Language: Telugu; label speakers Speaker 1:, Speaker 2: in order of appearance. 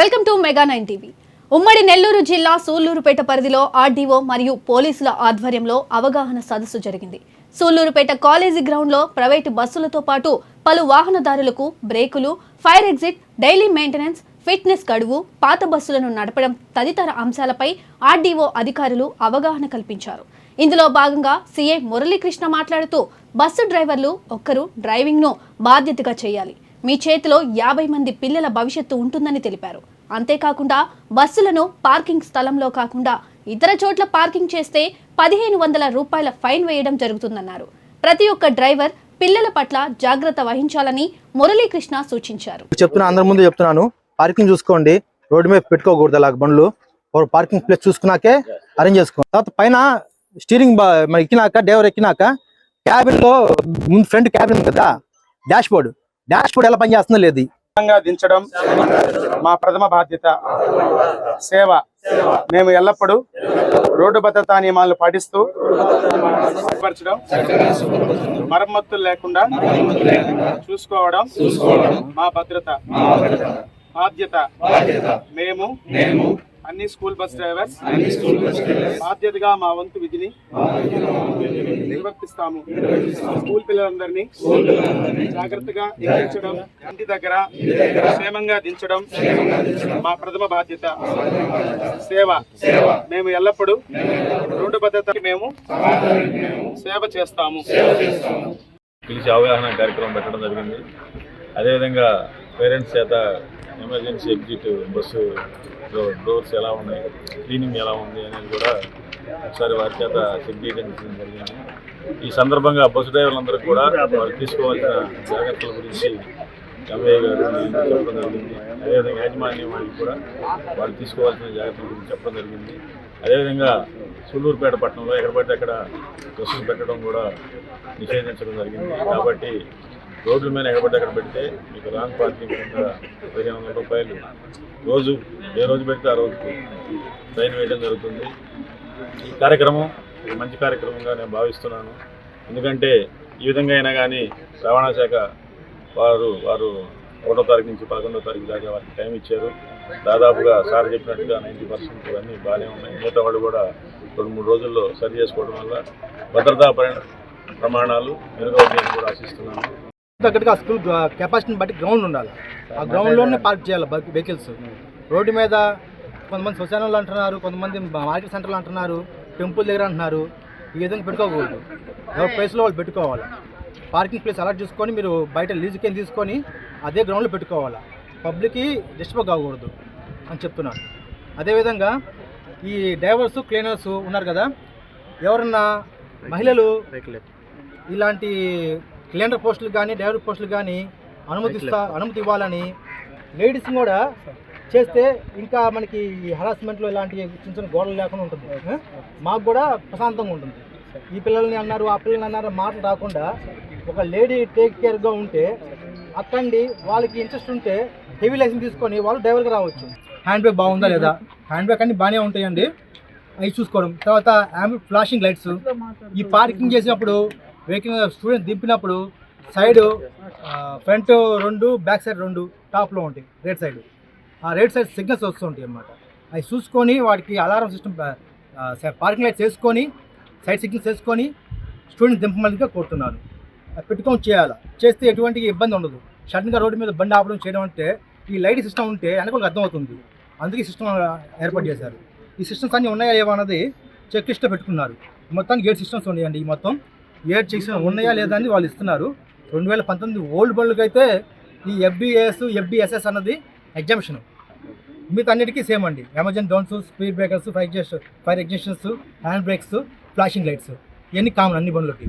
Speaker 1: Welcome to mega nine TV. ఉమ్మడి నెల్లూరు జిల్లా సూళ్ళూరుపేట పరిధిలో ఆర్డీఓ మరియు పోలీసుల ఆధ్వర్యంలో అవగాహన సదస్సు జరిగింది. సూళ్ళూరుపేట కాలేజీ గ్రౌండ్లో ప్రైవేటు బస్సులతో పాటు పలు వాహనదారులకు బ్రేకులు fire exit daily maintenance fitness గడువు పాత బస్సులను నడపడం తదితర అంశాలపై ఆర్డీఓ అధికారులు అవగాహన కల్పించారు. ఇందులో భాగంగా సీఏ మురళీకృష్ణ మాట్లాడుతూ బస్సు డ్రైవర్లు ఒక్కరు డ్రైవింగ్ను బాధ్యతగా చేయాలి. మీ చేతిలో యాభై మంది పిల్లల భవిష్యత్తు ఉంటుందని తెలిపారు. అంతేకాకుండా బస్సులను పార్కింగ్ స్థలంలో కాకుండా ఇతర చోట్ల పార్కింగ్ చేస్తే పదిహేను వందల రూపాయల ఫైన్ వేయడం జరుగుతుందన్నారు. ప్రతి ఒక్క డ్రైవర్ పిల్లల పట్ల జాగ్రత్త వహించాలని మురళీకృష్ణ సూచించారు.
Speaker 2: చెప్తున్నా అందరి ముందు చెప్తున్నాను. పార్కింగ్ చూసుకోండి. రోడ్డు మీద పెట్టుకోకూడదు అలా బండ్లు. పార్కింగ్ ప్లేస్ చూసుకున్నాకే అరేంజ్ చేసుకోండి. తర్వాత పైన స్టీరింగ్ ఎక్కినాక డ్రైవర్ ఎక్కినాక క్యాబిన్లో ముందు ఫ్రంట్ క్యాబిన్ కదా డాష్ బోర్డు. డాష్ బోర్డు ఎలా పనిచేస్తుందో లేదు.
Speaker 3: దించడం మా ప్రథమ బాధ్యత. సేవ. మేము ఎల్లప్పుడూ రోడ్డు భద్రతా నియమాలను పాటిస్తూ పరచడం మరమ్మతులు లేకుండా చూసుకోవడం మా భద్రత. బాధ్యత. మేము అన్ని స్కూల్ బస్ డ్రైవర్స్ బాధ్యతగా మా వంతు విధిని నిర్వర్తిస్తాము. స్కూల్ పిల్లలందరినీ జాగ్రత్తగా ఎక్కించడం ఇంటి దగ్గర క్షేమంగా దించడం మా ప్రథమ బాధ్యత. సేవ. మేము ఎల్లప్పుడూ రోడ్డు భద్రతకి మేము సేవ చేస్తాము.
Speaker 4: పిలిచి అవగాహన కార్యక్రమం పెట్టడం జరిగింది. అదేవిధంగా పేరెంట్స్ చేత ఎమర్జెన్సీ ఎగ్జిట్ బస్సులో డోర్స్ ఎలా ఉన్నాయి క్లీనింగ్ ఎలా ఉంది అనేది కూడా ఒకసారి వారి చేత చెక్ చేయడం జరిగింది. ఈ సందర్భంగా బస్సు డ్రైవర్లందరూ కూడా వారు తీసుకోవాల్సిన జాగ్రత్తల గురించి ఎంఏ గారు చెప్పడం జరిగింది. అదేవిధంగా యాజమాన్యం వాళ్ళకి కూడా వాళ్ళు తీసుకోవాల్సిన జాగ్రత్తల గురించి చెప్పడం జరిగింది. అదేవిధంగా సుల్లూరుపేట పట్టణంలో ఎక్కడ పడితే అక్కడ బస్సులు పెట్టడం కూడా నిషేధించడం జరిగింది. కాబట్టి రోడ్ల మీద ఎక్కడబడితే అక్కడ పెడితే మీకు రాంగ్ పార్కింగ్ కింద పదిహేను వందల రూపాయలు. రోజు ఏ రోజు పెడితే ఆ రోజుకు ట్రైన్ వేయడం జరుగుతుంది. ఈ కార్యక్రమం మంచి కార్యక్రమంగా నేను భావిస్తున్నాను. ఎందుకంటే ఈ విధంగా అయినా కానీ రవాణా శాఖ వారు వారు ఒకటో తారీఖు నుంచి పదకొండో తారీఖు దాకా వారికి టైం ఇచ్చారు. దాదాపుగా సార్ చెప్పినట్టుగా నైంటీ పర్సెంట్ అన్నీ బాగానే ఉన్నాయి. మిగతా వాళ్ళు కూడా రెండు మూడు రోజుల్లో సరి చేసుకోవడం వల్ల భద్రతా ప్రమాణాలు మెరుగవుతాయని కూడా ఆశిస్తున్నాను.
Speaker 2: తగ్గట్టుగా స్కూల్ కెపాసిటీని బట్టి గ్రౌండ్ ఉండాలి. ఆ గ్రౌండ్లోనే పార్క్ చేయాలి వెహికల్స్ రోడ్డు మీద కొంతమంది శ్మశానాలు అంటున్నారు కొంతమంది మార్కెట్ సెంటర్లు అంటున్నారు టెంపుల్ దగ్గర అంటున్నారు. ఈ విధంగా పెట్టుకోకూడదు. ఎవరి ప్లేస్లో వాళ్ళు పెట్టుకోవాలి. పార్కింగ్ ప్లేస్ అలాట్ చేసుకొని మీరు బయట లీజు కింద తీసుకొని అదే గ్రౌండ్లో పెట్టుకోవాలి. పబ్లిక్కి డిస్టర్బ్ కాకూడదు అని చెప్తున్నాను అదేవిధంగా ఈ డ్రైవర్స్ క్లీనర్స్ ఉన్నారు కదా ఎవరన్నా మహిళలు ఇలాంటి క్లీనర్ పోస్టులు కానీ డ్రైవర్ పోస్టులు కానీ అనుమతిస్తా అనుమతి ఇవ్వాలని లేడీస్ కూడా చేస్తే ఇంకా మనకి హరాస్మెంట్లో ఇలాంటి చిన్న చిన్న గోడలు లేకుండా ఉంటుంది? మాకు కూడా ప్రశాంతంగా ఉంటుంది. ఈ పిల్లల్ని అన్నారు ఆ పిల్లల్ని అన్నారు మాటలు రాకుండా ఒక లేడీ టేక్ కేర్గా ఉంటే అక్కండి వాళ్ళకి ఇంట్రెస్ట్ ఉంటే హెవీ లైసెన్స్ తీసుకొని వాళ్ళు డ్రైవర్గా రావచ్చు. హ్యాండ్ బ్యాగ్ బాగుందా లేదా? హ్యాండ్ బ్యాగ్ అన్ని బాగానే ఉంటాయండి. అవి చూసుకోవడం. తర్వాత ఫ్లాషింగ్ లైట్స్ ఈ పార్కింగ్ చేసినప్పుడు వెహికల్ స్టూడెంట్ దింపినప్పుడు సైడ్ ఫ్రంట్ రెండు బ్యాక్ సైడ్ రెండు టాప్లో ఉంటాయి రైట్ సైడ్. ఆ రైట్ సైడ్ సిగ్నల్స్ వస్తుంటాయి అన్నమాట. అవి చూసుకొని వాటికి అలారం సిస్టమ్ పార్కింగ్ లైట్స్ వేసుకొని సైడ్ సిగ్నల్స్ వేసుకొని స్టూడెంట్ దింపమనిగా కోరుతున్నాను అది పెట్టుకొని చేయాలి? చేస్తే ఎటువంటి ఇబ్బంది ఉండదు. సడన్గా రోడ్డు మీద బండి ఆపడం చేయడం అంటే ఈ లైట్ సిస్టమ్ ఉంటే వెనకాలకు అర్థమవుతుంది. అందుకే సిస్టమ్ ఏర్పాటు చేశారు. ఈ సిస్టమ్స్ అన్నీ ఉన్నాయా లేవా చెక్ లిస్ట్లో పెట్టుకున్నారు. మొత్తానికి ఏడు సిస్టమ్స్ ఉన్నాయండి ఈ మొత్తం. ఏడు సిస్టమ్ ఉన్నాయా లేదా అని వాళ్ళు ఇస్తున్నారు. రెండు వేల పంతొమ్మిది ఓల్డ్ బండ్లకి అయితే ఈ ఎఫ్బిఎస్ ఎఫ్బిఎస్ఎస్ అన్నది ఎగ్జామిషన్ మిగతా అన్నిటికీ సేమ్ అండి. అమెజాన్ డౌన్స్ స్పీడ్ బ్రేకర్స్ ఫైర్ ఎగ్జెస్ట్ ఫైర్ ఎగ్జెషన్స్ హ్యాండ్ బ్రేక్స్ ఫ్లాషింగ్ లైట్స్ ఇవన్నీ కామన్ అన్ని బండ్లకి.